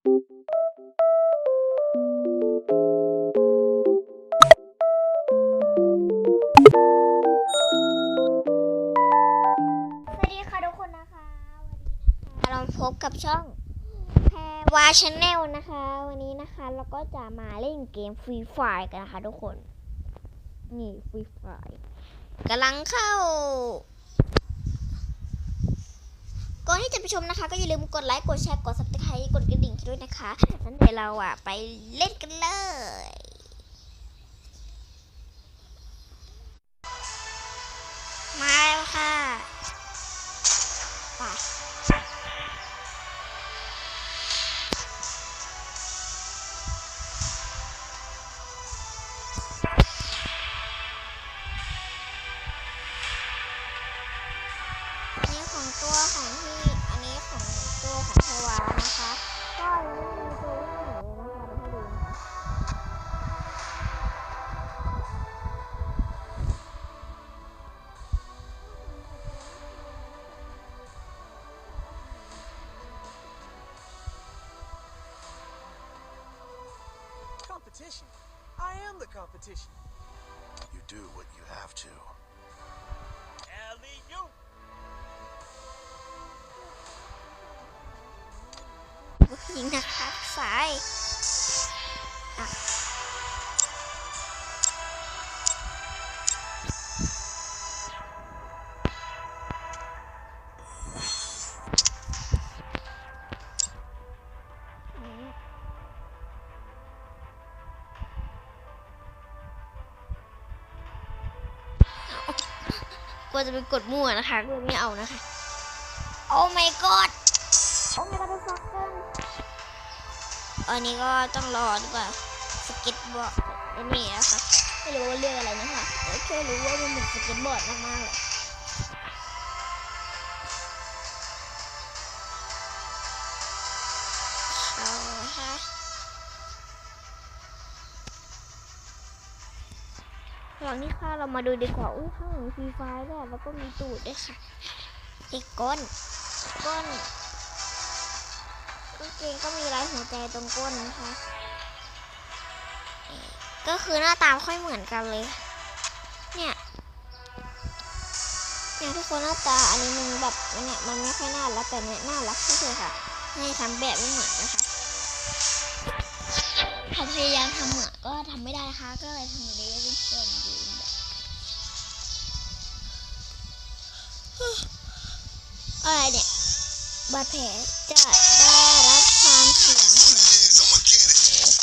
สวัสดีค่ะทุกคนนะคะ วันนี้นะคะเราพบกับช่องแพรวาชาแนลนะคะ วันนี้นะคะเราก็จะมาเล่นเกมฟรีไฟกันนะคะทุกคน นี่ฟรีไฟกำลังเข้า ก่อนที่จะไปชมนะคะ ก็อย่าลืมกดไลค์ กดแชร์ กดซับสไครต์กดกระดิ่งด้วยนะคะ นั้นเดี๋ยวเราอะไปเล่นกันเลย the competition. You do what you have to. You! Looking at that. กลัวจะไปกดมั่วนะคะก็เลยไม่เอานะคะ โอ้ my god โอ้ my god ฟักเกินอันนี้ก็ต้องรอดีกว่าสเก็ตบอร์ดอันนี้นะคะไม่รู้ว่าเรื่องอะไรนะคะแต่แค่รู้ว่ามันเหมือนสเก็ตบอร์ดมากๆเลย หลังนี้ค่ะเรามาดูดีกว่าอุ้ยข้างหลังฟรีไฟด้วยแล้วก็มีตูดด้วยค่ะเด็กก้นก้นกางเกงก็มีลายหัวใจตรงก้นนะคะ ก็คือหน้าตาค่อยเหมือนกันเลย เนี่ยเนี่ยทุกคนหน้าตาอันนี้มันแบบเนี่ยมันไม่ค่อยน่ารักแต่เนี่ยน่ารักที่สุดค่ะ ให้ทำแบบไม่เหมือนนะคะ เขาพยายามทำเหมือนก็ทำไม่ได้นะคะก็เลยทำอย่างนี้เป็นส่วนยืนแบบอะไรเนี่ยบาดแผลจะได้รับความเสียหาย I'ma get it.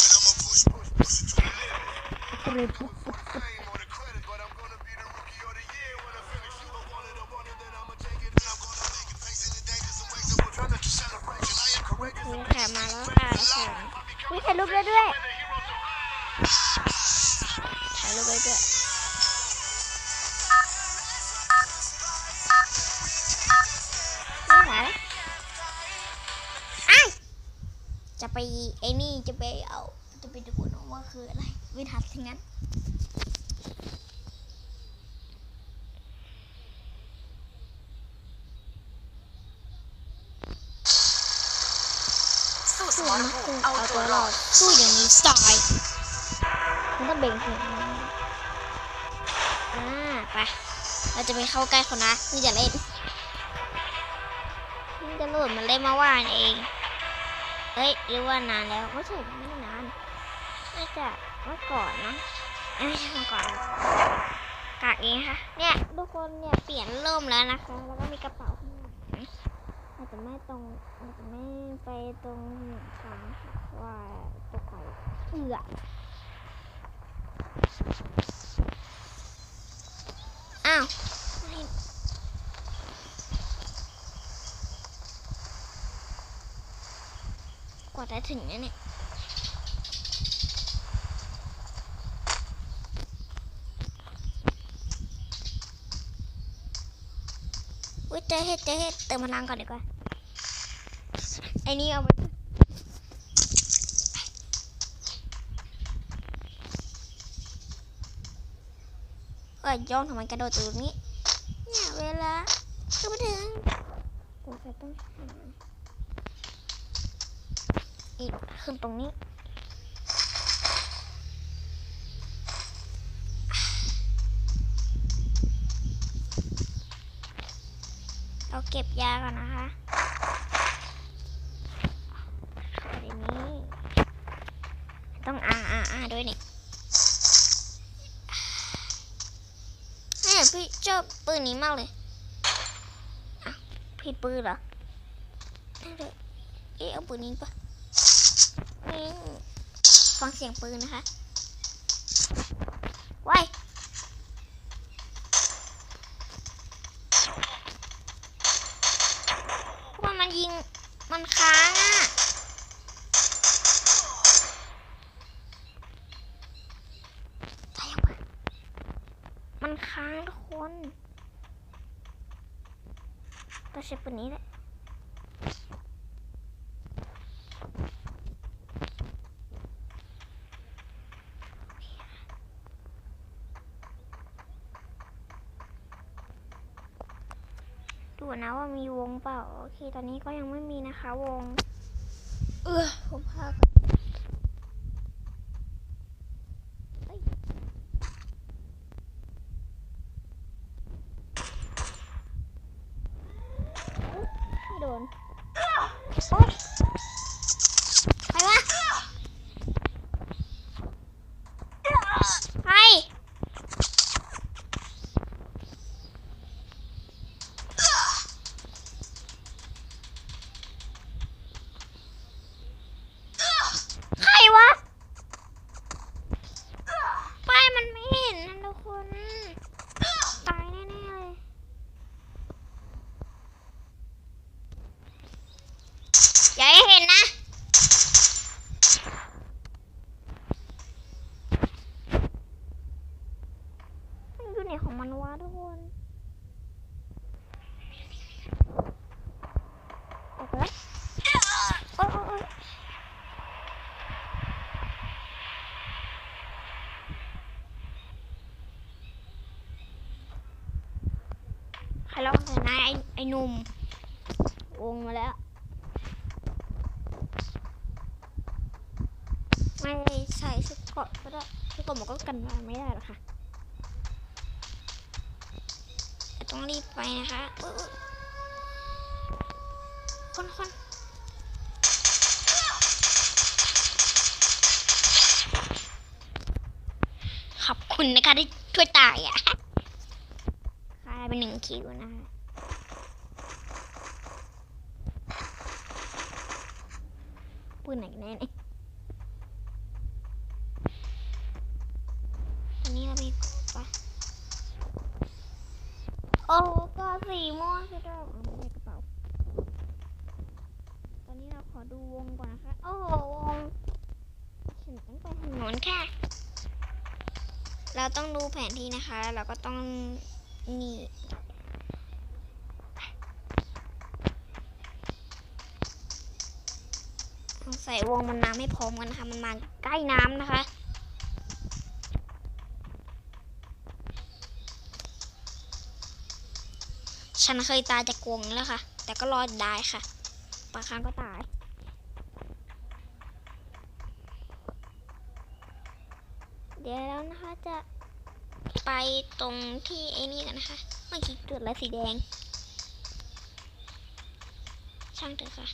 And I'ma วิถ่ายรูปได้ด้วยถ่ายรูปได้ด้วยนี่ถ่ายอ้ายจะไปไอ้นี่จะไปเอาจะไปดูนะว่าคืออะไร วิทัศน์ทั้งนั้น สู้สสู้มรนะภูสู้มิเอาตัวรอดสู้อย่างนี้ตายมันต้องเบ่งหัวอ่าไปเราจะไปเข้าใกล้เขานะนี่จะเล่นนี่จะโหลดมันเล่นมาว่านเองเฮ้ยหรือว่านานแล้วไม่ใช่ไม่นานน่าจะเมื่อก่อนนะเอ้ยไม่ใช่เมื่อก่อนกกากเองค่ะเนี่ยทุกคนเนี่ยเปลี่ยนร่มแล้วนะคะแล้วก็มีกระเป๋า ข้างหลังอาจจะไม่ตรงอาจจะไม่ไปตรงทางค่ะว่าตกไปเอืออ้าวไม่กว่าจะถึงนะเนี่ยอุ้ยเจอเห็ดเจอเห็ดเติมพลังก่อนดีกว่า ไอ้นี่เอาไปเอ้ยย่องทำไมกระโดดตรงนี้ เนี่ยเวลาก็มาถึงผมจะต้องหาอีกขึ้นตรงนี้เราเก็บยาก่อนนะคะเข้าไปในนี้ ต้องอาอาอาด้วยนี่แม่พี่ชอบปื นนี้มากเลยผิดปืนเหรอเอ๊ะเอาปืนนี้ปะฟังเสียงปืนนะคะไว้ายว่ามันยิง มันค้างอะ ตายแล้วมันค้างทุกคนก็ใช้ปืนนี้แหละ ดูนะว่ามีวงเปล่า โอเค ตอนนี้ก็ยังไม่มีนะคะวง เออผมพาก่อนเอ้ย ไม่โดน โอ๊ยใครวะใครใครวะ ป้ายมันไม่เห็นนะทุกคน ตายแน่ๆเลย อย่าให้เห็นนะ มันอยู่ไหนของมันวะทุกคนออกแล้วโอ๊ยโอ๊ยโอ๊ยใครร้องเลยนะไอ้ไอ้หนุ่มวงมาแล้ว ไม่ใส่ชุดเกราะก็ได้ชุดเกราะมันก็กันมาไม่ได้หรอกค่ะ ต้องรีบไปนะคะอุ๊ยอุ๊ยคนคนขอบคุณนะคะที่ช่วยตายอะคายเป็นหนึ่งคิวนะคะปืนไหนแน่เนี่ย ตอนนี้เรามีปะโอ้ก็สีม่วงสุดยอดเอาไม่ได้กระเป๋า ตอนนี้เราขอดูวงก่อนนะคะ โอ้โหวงฉันต้องไปถนนค่ะ เราต้องดู แผนที่นะคะ เราก็ต้องนี่ต้องใส่วงมันมาไม่พร้อมกันนะคะ มันมาใกล้น้ำนะคะฉันเคยตายจากกวงแล้วค่ะ แต่ก็รอดได้ค่ะบางครั้งก็ตาย เดี๋ยวแล้วนะคะจะไปตรง ที่ไอ้นี่กันนะคะ เมื่อกี้เกิดแล้วสีแดง ช่างเถอะค่ะ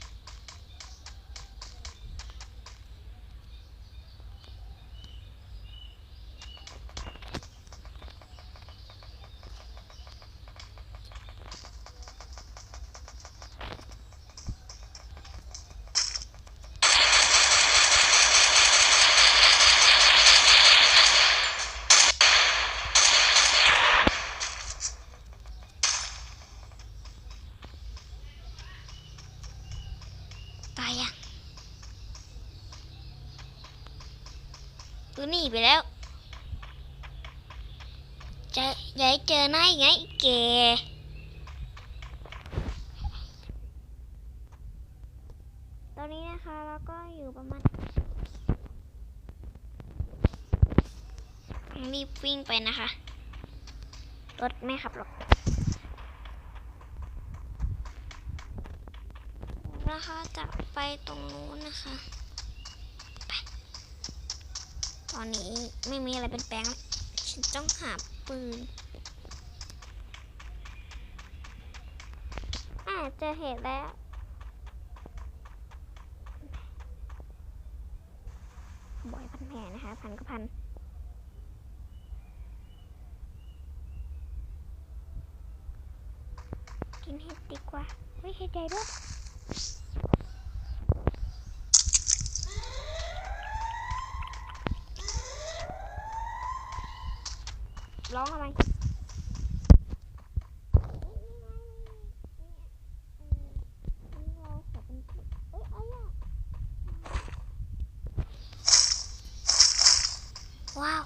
ตัวหนีไปแล้ว จะอย่าให้เจอหน้าไงเกตอนนี้นะคะเราก็อยู่ประมาณรีบวิ่งไปนะคะ รถไม่ขับหรอกนะคะจะไปตรงนู้นนะคะ ตอนนี้ไม่มีอะไรเป็นแปลงฉันต้องหาปืนอ่าเจอเหตุแล้วบ่อยพันแผลนะคะ พันก็พันกินเห็ดดีกว่าเฮ้ยเห็ดใหญ่ด้วยร้องอะไรว้าว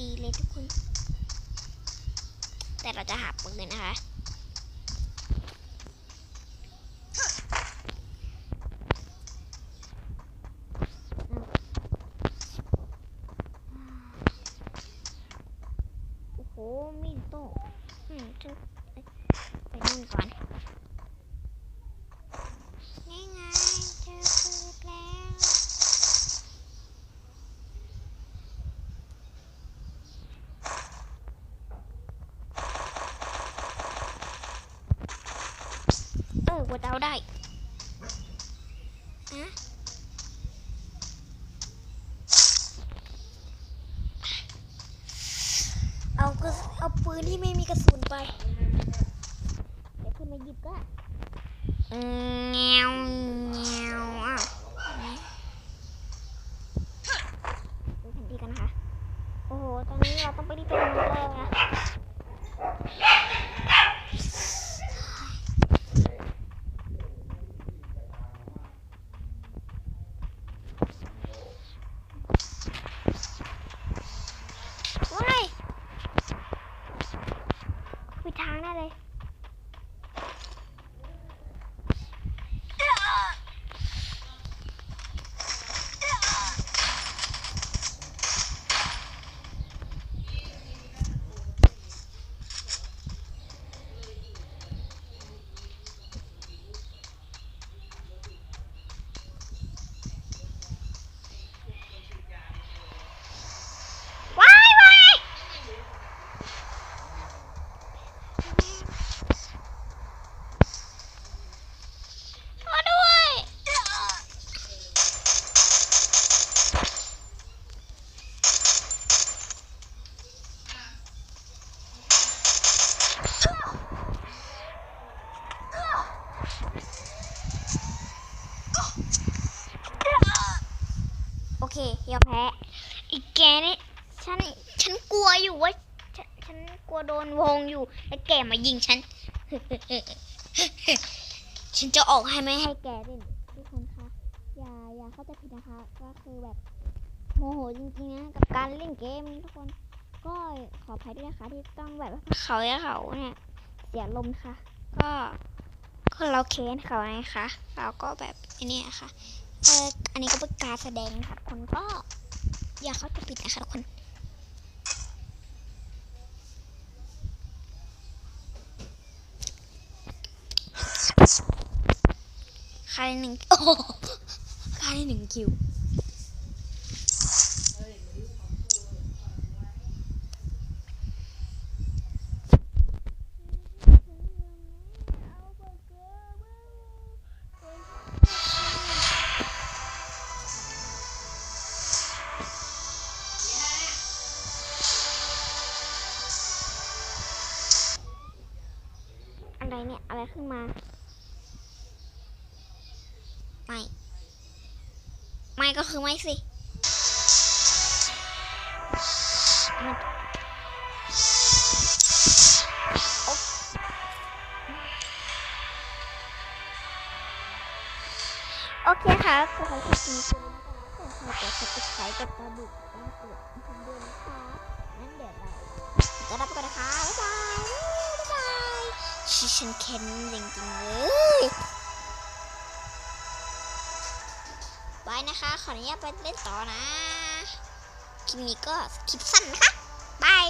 ดีเลยทุกคน แต่ เราจะหาปืนนะคะ โอ้โห มีดโต้อืมฉันไปนู่นก่อนนี่ไงเจอปืนแล้ว เออว่าเดาได้อะเอากระสเอาปืนที่ไม่มีกระสุนไป เดี๋ยวขึ้นมาหยิบก็เงี้ยวเงี้ยวอะดูแผนที่กันนะคะ โอ้โห ตอนนี้เราต้องไปรีบไปทำเลยนะ ว้ายปิดทางได้เลย ว้ายว้ายช่วยด้วย โอเคยอมแพ้ อีก แกนี่ฉันฉันกลัวอยู่ว่าฉันฉันกลัวโดนวงอยู่แล้วแกมายิงฉัน ฉันจะออกให้ไม่ให้แกเล่นทุกคนคะอย่าอย่าเข้าใจผิดนะคะก็คือแบบโมโหจริงๆนะกับการเล่นเกมนี้ทุกคน ก็ขออภัยด้วยนะคะที่ต้องแบบเขาและเขาเนี่ยเสียลมณ์ค่ะ ก็ก็เราเค้นเขาไงคะ เราก็แบบไอ้นี่ค่ะเอออันนี้ก็เป็นการแสดงนะคะทุกคนก็ อย่าเข้าจะปิดนะคะทุกคนใครหนึ่งโอ้ใครหนึ่งคิว ขึ้นมา ไม่ ไม่ก็คือไม่สิมันโอ๊ะโอเคค่ะขอขอบคุณคุณผู้ชมนะคะขอขอบคุณใครกับกระบุกต้อง ชิฉันเค้นจริงๆเลยบายนะคะ ขออนุญาตไปเล่นต่อนะ คลิปนี้ก็คลิปสั้นนะคะบาย